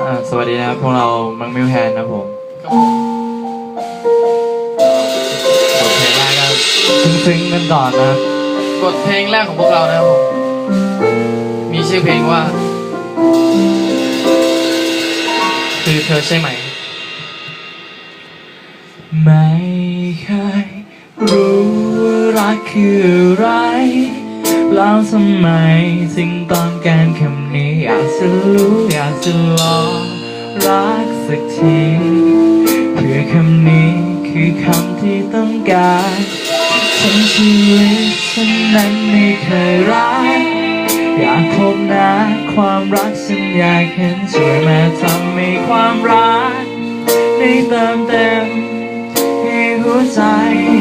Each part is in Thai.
อ่าสวัสดีนะครับพวกเรามังมิวแฮนนะครับผมครับผมบทเพลงแรกก็ซึ้งๆกันก่อนนะครับบทเพลงแรกของพวกเรานะครับผม มีชื่อเพลงว่า คือเธอใช่ไหม ไม่เคยรู้ว่ารักคืออะไร แล้วทำไมจึงต้องการคำนี้ อยากจะรู้อยากจะลองรักสักทีเพื่อคำนี้คือคำที่ต้องการทั้งชีวิตฉันนั้นไม่เคยรัก อยากพบน้าความรักฉันอยากเห็นช่วยมาทำให้ความรักได้เติมเต็มให้หัวใจ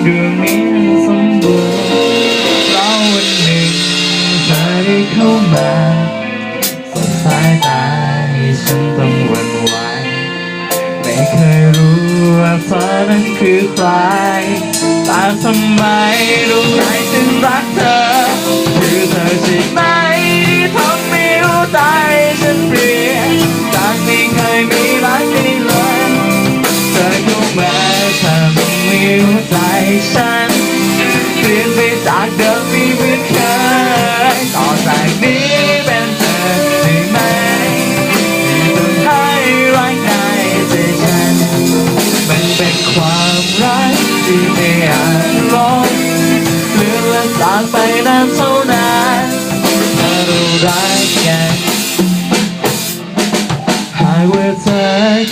ดวงนี้มันสม ไม่เคยรู้ว่าเธอนั้นคือใครแต่ทำไมรู้ไหมถึงรักเธอคือเธอใช่ไหม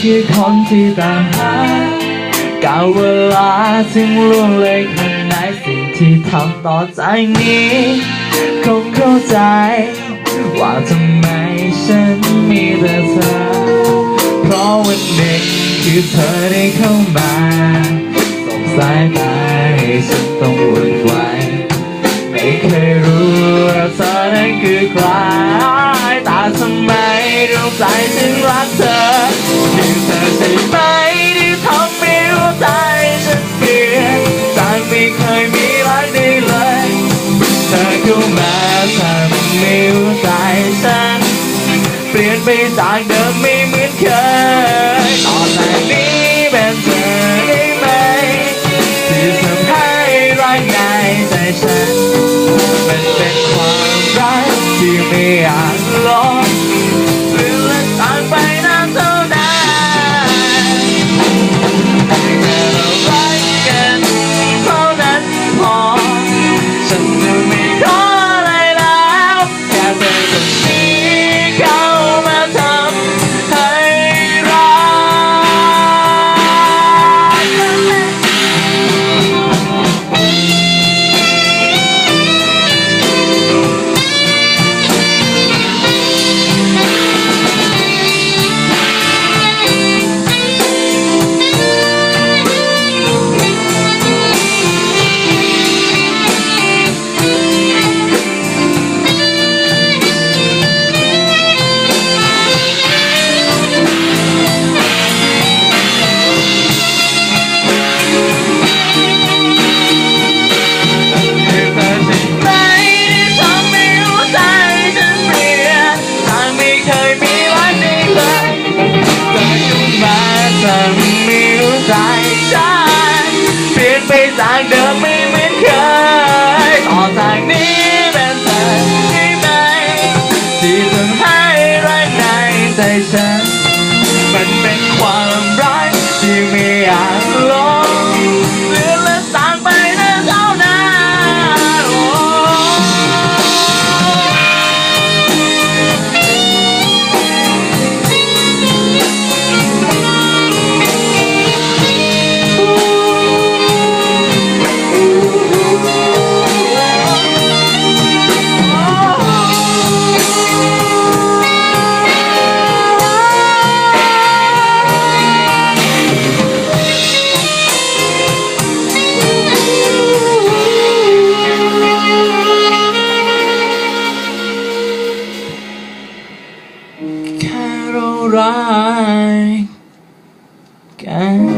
คือคนที่ตามหาก้าวเวลาถึงล่วงเลยคนไหนสิ่งที่ทำต่อจากนี้คงเข้าใจ ว่าทำไมฉันมีแต่เธอ เพราะวันหนึ่งคือเธอได้เข้ามาสบสายตาให้ฉันต้องวุ่นวายไม่เคยรู้ว่าเธอนั้นคือใคร เปลี่ยนไปจากเดิมไม่เหมือนเคย ไม่เคยมีรักนี้เลยเธอเข้ามาทำให้หัวใจฉันเปลี่ยนไปจากเดิมไม่ right. Can